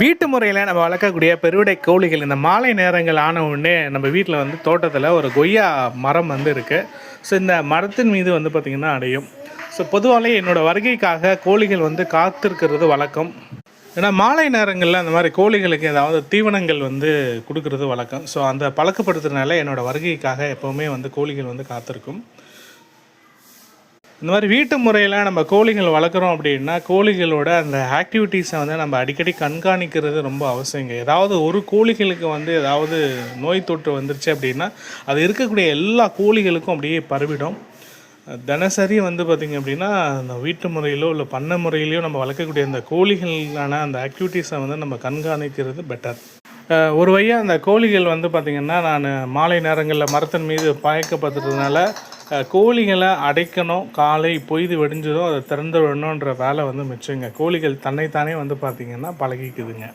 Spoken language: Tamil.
வீட்டு முறையில் நம்ம வளர்க்கக்கூடிய பெருவிடை கோழிகள் இந்த மாலை நேரங்கள் ஆன உடனே நம்ம வீட்டில் வந்து தோட்டத்தில் ஒரு கொய்யா மரம் வந்து இருக்குது ஸோ இந்த மரத்தின் மீது வந்து பார்த்திங்கன்னா அடையும். ஸோ பொதுவாகவே என்னோடய வருகைக்காக கோழிகள் வந்து காத்திருக்கிறது வழக்கம். ஏன்னா மாலை நேரங்களில் அந்த மாதிரி கோழிகளுக்கு ஏதாவது தீவனங்கள் வந்து கொடுக்கறது வழக்கம். ஸோ அந்த பழக்கப்படுத்துறதுனால என்னோடய வருகைக்காக எப்போவுமே வந்து கோழிகள் வந்து காத்திருக்கும். இந்த மாதிரி வீட்டு முறையில் நம்ம கோழிகள் வளர்க்குறோம் அப்படின்னா கோழிகளோட அந்த ஆக்டிவிட்டீஸை வந்து நம்ம அடிக்கடி கண்காணிக்கிறது ரொம்ப அவசியங்க. ஏதாவது ஒரு கோழிகளுக்கு வந்து ஏதாவது நோய் தொற்று வந்துருச்சு அப்படின்னா அது இருக்கக்கூடிய எல்லா கோழிகளுக்கும் அப்படியே பரவிடும். தினசரி வந்து பார்த்திங்க அப்படின்னா அந்த வீட்டு முறையிலோ இல்லை பண்ணை முறையிலையோ நம்ம வளர்க்கக்கூடிய அந்த கோழிகளான அந்த ஆக்டிவிட்டீஸை வந்து நம்ம கண்காணிக்கிறது பெட்டர் ஒரு வழியாக அந்த கோழிகள் வந்து பார்த்திங்கன்னா நான் மாலை நேரங்களில் மரத்தின் மீது பாய்க்கப்பட்டதுனால கோழிகளை அடைக்கணும். காலை பொய்து வெடிஞ்சதோ அதை திறந்து விடணுன்ற வேலை வந்து மிச்சங்க. கோழிகள் தன்னைத்தானே வந்து பார்த்திங்கன்னா பழகிக்குதுங்க.